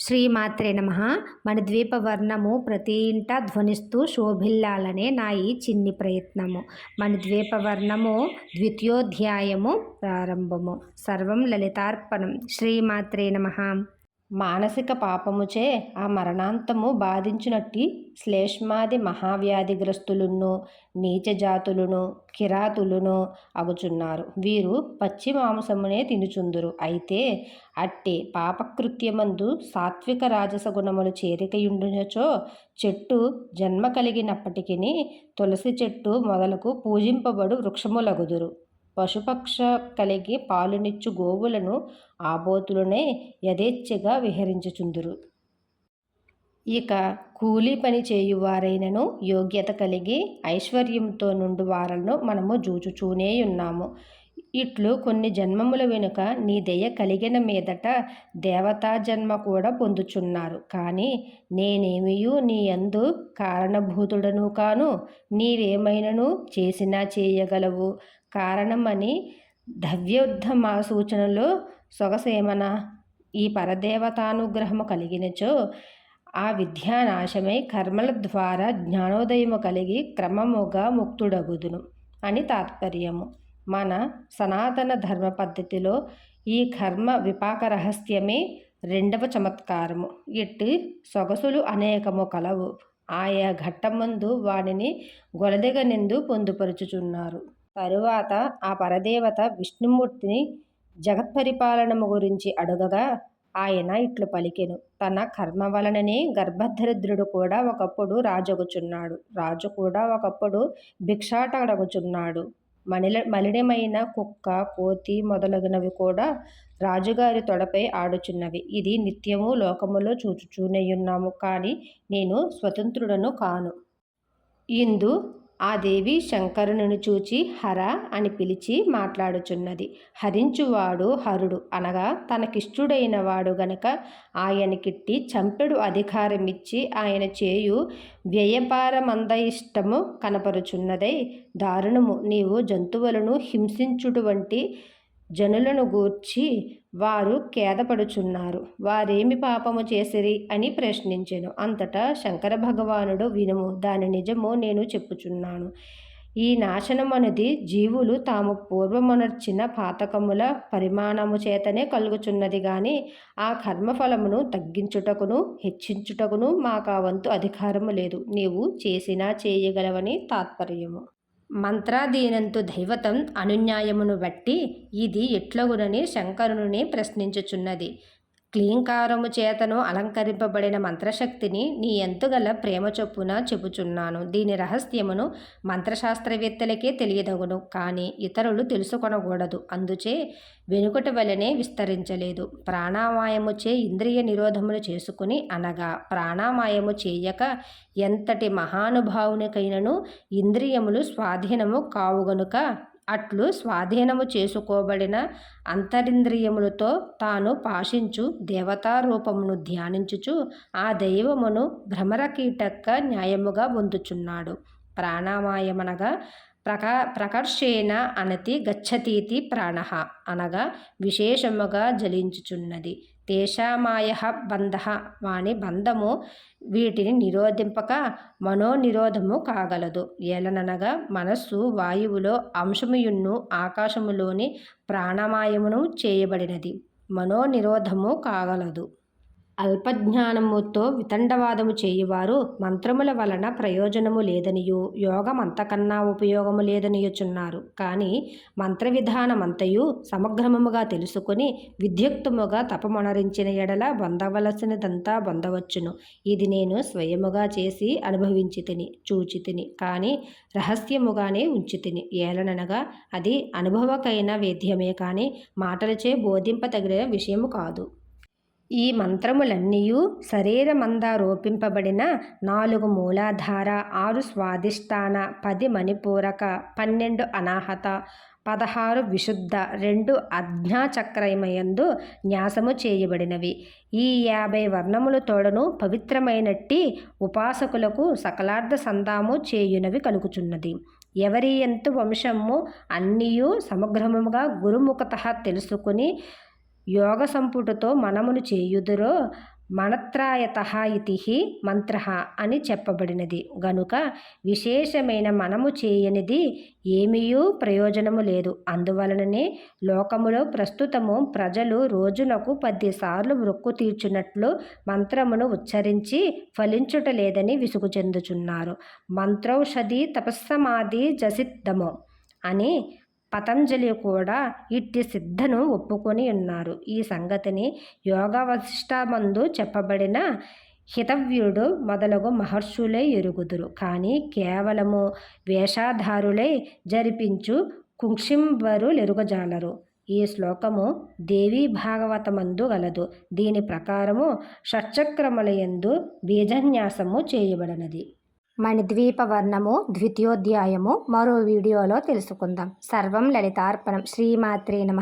శ్రీమాత్రే నమ. మన ద్వీపవర్ణము ప్రతి ఇంట ధ్వనిస్తూ శోభిల్లాలనే నా ఈ చిన్ని ప్రయత్నము. మన ద్వీపవర్ణము ద్వితీయోధ్యాయము ప్రారంభము. సర్వం లలితార్పణం. శ్రీమాత్రే నమ. మానసిక పాపముచే ఆ మరణాంతము బాధించినట్టి శ్లేష్మాది మహావ్యాధిగ్రస్తులను నీచజాతులను కిరాతులను అగుచున్నారు. వీరు పచ్చి మాంసమునే తినుచుందురు. అయితే అట్టి పాపకృత్యమందు సాత్విక రాజస గుణములు చేరికయుండునచో చెట్టు జన్మ కలిగినప్పటికీ తులసి చెట్టు మొదలకు పూజింపబడు వృక్షములగుదురు. పశుపక్ష కలిగి పాలునిచ్చు గోవులను ఆబోతులనే యథేచ్ఛగా విహరించుచుందురు. ఇక కూలీ పని చేయువారైనను యోగ్యత కలిగి ఐశ్వర్యంతో నుండి వారలను మనము జూచుచూనే ఉన్నాము. ఇట్లు కొన్ని జన్మముల వెనుక నీ దయ కలిగిన మీదట దేవతా జన్మ కూడా పొందుచున్నారు. కానీ నేనేమియు నీ అందు కారణభూతుడను కాను నీవేమైనను చేసినా చేయగలవు. కారణమని దవ్యోద్ధమ సూచనలో సొగసేమన? ఈ పరదేవతానుగ్రహము కలిగినచో ఆ విద్యానాశమై కర్మల ద్వారా జ్ఞానోదయము కలిగి క్రమముగా ముక్తుడగుదును అని తాత్పర్యము. మన సనాతన ధర్మ పద్ధతిలో ఈ కర్మ విపాక రహస్యమే రెండవ చమత్కారము. ఇట్టి సొగసులు అనేకము కలవు. ఆయా ఘట్టమందు వానిని గొలదెగనిందు పొందుపరుచుచున్నారు. తరువాత ఆ పరదేవత విష్ణుమూర్తిని జగత్పరిపాలనము గురించి అడుగగా ఆయన ఇట్లు పలికెను. తన కర్మ వలననే గర్భదరిద్రుడు కూడా ఒకప్పుడు రాజగుచున్నాడు. రాజు కూడా ఒకప్పుడు భిక్షాటడగుచున్నాడు మలిన మలినమైన కుక్క కోతి మొదలగునవి కూడా రాజుగారి తొడపై ఆడుచున్నవి. ఇది నిత్యము లోకములో చూచుచూనేయున్నాము. కానీ నేను స్వతంత్రుడను కాను. ఇందు ఆ దేవి శంకరుని చూచి హర అని పిలిచి మాట్లాడుచున్నది. హరించువాడు హరుడు అనగా తనకిష్టుడైన వాడు గనక ఆయనకిట్టి చంపెడు అధికారమిచ్చి ఆయన చేయు వ్యయపారమంద ఇష్టము కనపరుచున్నదై దారుణము. నీవు జంతువులను హింసించుటువంటి జనులను గూర్చి వారు ఖేదపడుచున్నారు. వారేమి పాపము చేసిరి అని ప్రశ్నించెను. అంతటా శంకర భగవానుడు వినుము దాని నిజము నేను చెప్పుచున్నాను. ఈ నాశనమనది జీవులు తాము పూర్వమునర్చిన పాతకముల పరిమాణము చేతనే కలుగుచున్నది గాని ఆ కర్మఫలమును తగ్గించుటకును హెచ్చించుటకును మాకు వంతు అధికారము లేదు. నీవు చేసినా చేయగలవని తాత్పర్యము. మంత్రాధీనంతు దైవతం అనున్యాయమును బట్టి ఇది ఎట్లగునని శంకరుని ప్రశ్నించుచున్నది. క్లీంకారము చేతను అలంకరింపబడిన మంత్రశక్తిని నీ ఎంతుగల ప్రేమ చొప్పున చెబుచున్నాను. దీని రహస్యమును మంత్రశాస్త్రవేత్తలకే తెలియదగును కానీ ఇతరులు తెలుసుకొనకూడదు. అందుచే వెనుకటి వలనే విస్తరించలేదు. ప్రాణామాయముచే ఇంద్రియ నిరోధములు చేసుకుని అనగా ప్రాణామాయము చేయక ఎంతటి మహానుభావునికైనను ఇంద్రియములు స్వాధీనము కావుగనుక అట్లు స్వాధీనము చేసుకోబడిన అంతరింద్రియములతో తాను పాషించు దేవతారూపమును ధ్యానించుచు ఆ దైవమును భ్రమరకీటక్క న్యాయముగా పొందుచున్నాడు. ప్రాణామాయమనగా ప్రకా ప్రకర్షేణ అనతి గచ్చతీతి ప్రాణ అనగా విశేషముగా జలించుచున్నది. తేషామాయ బంధ వాని బంధము వీటిని నిరోధింపక మనోనిరోధము కాగలదు. ఏలననగా మనస్సు వాయువులో అంశముయున్ను ఆకాశములోని ప్రాణమాయమును చేయబడినది. మనోనిరోధము కాగలదు. అల్పజ్ఞానముతో వితండవాదము చేయువారు మంత్రముల వలన ప్రయోజనము లేదనియు యోగం అంతకన్నా ఉపయోగము లేదనియుచున్నారు కానీ మంత్ర విధానమంతయు సమగ్రమముగా తెలుసుకొని విద్యుక్తముగా తపమొనరించిన ఎడల పొందవలసినదంతా పొందవచ్చును ఇది నేను స్వయముగా చేసి అనుభవించి తిని చూచి తిని కానీ రహస్యముగానే ఉంచి తిని ఏలననగా అది అనుభవకైన వేద్యమే కానీ మాటలచే బోధింపతగిన విషయము కాదు. ఈ మంత్రములన్నీయు శరీరమందారోపింపబడిన నాలుగు మూలాధార ఆరు స్వాదిష్టాన పది మణిపూరక పన్నెండు అనాహత పదహారు విశుద్ధ రెండు అజ్ఞాచక్రమయందు న్యాసము చేయబడినవి. ఈ యాభై వర్ణముల తోడను పవిత్రమైనట్టి ఉపాసకులకు సకలార్థ సందాము చేయునవి కలుగుచున్నది. ఎవరి ఎంతు వంశము అన్నీయు సమగ్రముగా గురుముఖత తెలుసుకుని యోగ సంపుటతో మనమును చేయుదురో మనత్రాయత ఇతి మంత్ర అని చెప్పబడినది. గనుక విశేషమైన మనము చేయనిది ఏమీయూ ప్రయోజనము లేదు. అందువలననే లోకములో ప్రస్తుతము ప్రజలు రోజునకు పదిసార్లు మొక్కు తీర్చున్నట్లు మంత్రమును ఉచ్చరించి ఫలించుట లేదని విసుగు చెందుచున్నారు. మంత్రౌషధి తపస్సమాధి జసిద్ధము అని పతంజలి కూడా ఇట్టి సిద్ధను ఒప్పుకొని ఉన్నారు. ఈ సంగతిని యోగ వశిష్ఠమందు చెప్పబడిన హితవ్యుడు మొదలగు మహర్షులే ఎరుగుదురు. కానీ కేవలము వేషాధారులై జరిపించు కుంక్షింబరులెరుగజాలరు. ఈ శ్లోకము దేవీ భాగవతమందు గలదు. దీని ప్రకారము షట్చక్రములయందు బీజన్యాసము చేయబడినది. మణిద్వీప వర్ణము ద్వితీయోధ్యాయము మరో వీడియోలో తెలుసుకుందాం. సర్వం లలితార్పణం. శ్రీమాత్రే నమ.